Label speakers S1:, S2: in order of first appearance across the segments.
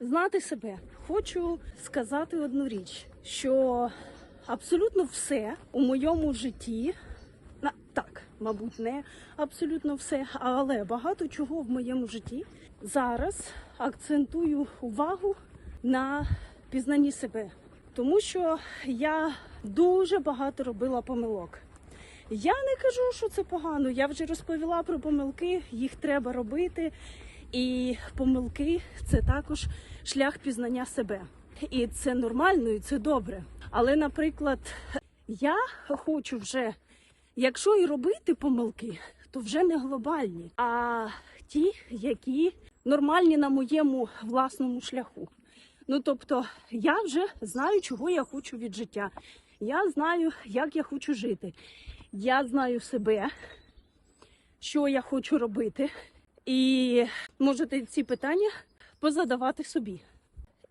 S1: знати себе. Хочу сказати одну річ, що абсолютно все у моєму житті, на так, мабуть, не абсолютно все, але багато чого в моєму житті зараз акцентую увагу на пізнанні себе, тому що я дуже багато робила помилок. Я не кажу, що це погано. Я вже розповіла про помилки, їх треба робити. І помилки це також шлях пізнання себе. І це нормально, і це добре. Але, наприклад, я хочу вже, якщо і робити помилки, то вже не глобальні, а ті, які нормальні на моєму власному шляху. Ну тобто, я вже знаю, чого я хочу від життя. Я знаю, як я хочу жити. Я знаю себе, що я хочу робити. І можете ці питання позадавати собі.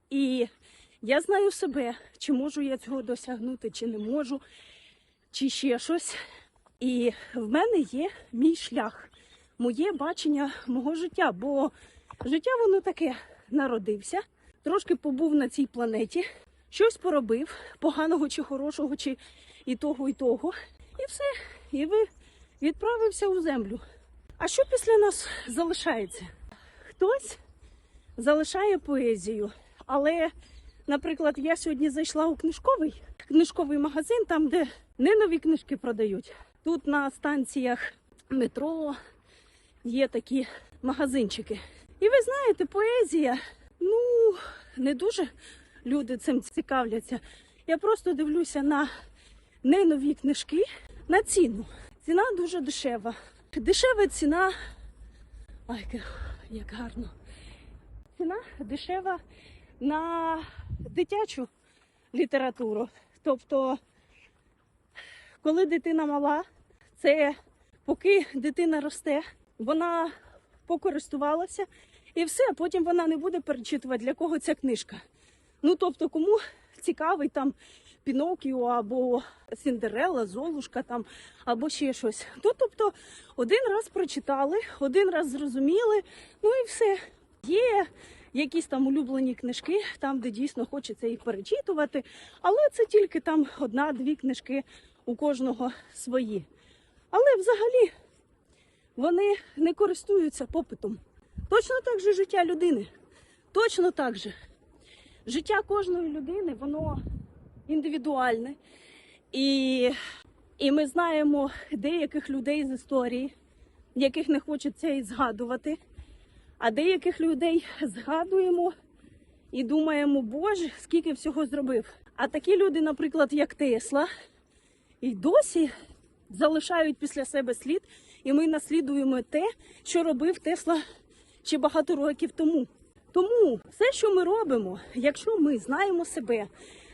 S1: І я знаю себе, чи можу я цього досягнути, чи не можу, чи ще щось. І в мене є мій шлях, моє бачення мого життя. Бо життя воно таке народився, трошки побув на цій планеті, щось поробив, поганого чи хорошого, чи і того, і того. І все. І ви відправився у землю. А що після нас залишається? Хтось залишає поезію, але, наприклад, я сьогодні зайшла у книжковий книжковий магазин, там, де не нові книжки продають. Тут на станціях метро є такі магазинчики. І ви знаєте, поезія, ну не дуже люди цим цікавляться. Я просто дивлюся на не нові книжки, на ціну. Ціна дуже дешева. Дешева ціна. Ай, як- гарно. Ціна дешева на дитячу літературу. Тобто, коли дитина мала, це поки дитина росте, вона покористувалася і все, потім вона не буде перечитувати, для кого ця книжка. Ну, тобто, кому цікавий там Пінокіо або Сіндерелла, Золушка там, або ще щось. Ну, тобто, один раз прочитали, один раз зрозуміли, ну і все. Є якісь там улюблені книжки, там, де дійсно хочеться їх перечитувати, але це тільки там одна-дві книжки у кожного свої. Але взагалі вони не користуються попитом. Точно так же життя людини. Точно так же. Життя кожної людини, воно індивідуальне. І, і ми знаємо деяких людей з історії, яких не хочеться і згадувати. А деяких людей згадуємо і думаємо, Боже, скільки всього зробив. А такі люди, наприклад, як Тесла, і досі залишають після себе слід, і ми наслідуємо те, що робив Тесла ще багато років тому. Тому все, що ми робимо, якщо ми знаємо себе,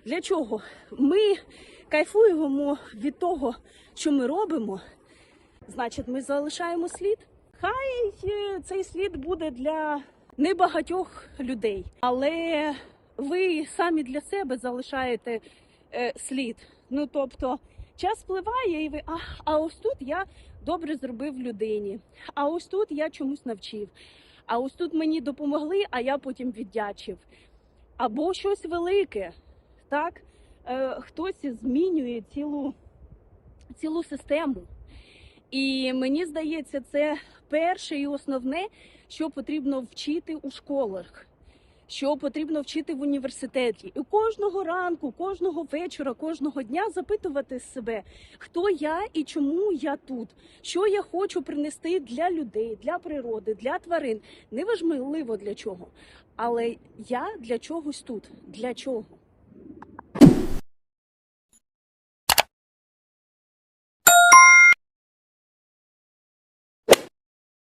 S1: для чого ми кайфуємо від того, що ми робимо, значить, ми залишаємо слід. Хай е, цей слід буде для небагатьох людей, але ви самі для себе залишаєте е, слід. Ну тобто, час впливає, і ви а, а ось тут я добре зробив людині. А ось тут я чомусь навчив. А ось тут мені допомогли, а я потім віддячив. Або щось велике. Так? Е, хтось змінює цілу, цілу систему. І мені здається, це перше і основне, що потрібно вчити у школах, що потрібно вчити в університеті. І кожного ранку, кожного вечора, кожного дня запитувати себе, хто я і чому я тут, що я хочу принести для людей, для природи, для тварин. Неважливо для чого. Але я для чогось тут. Для чого?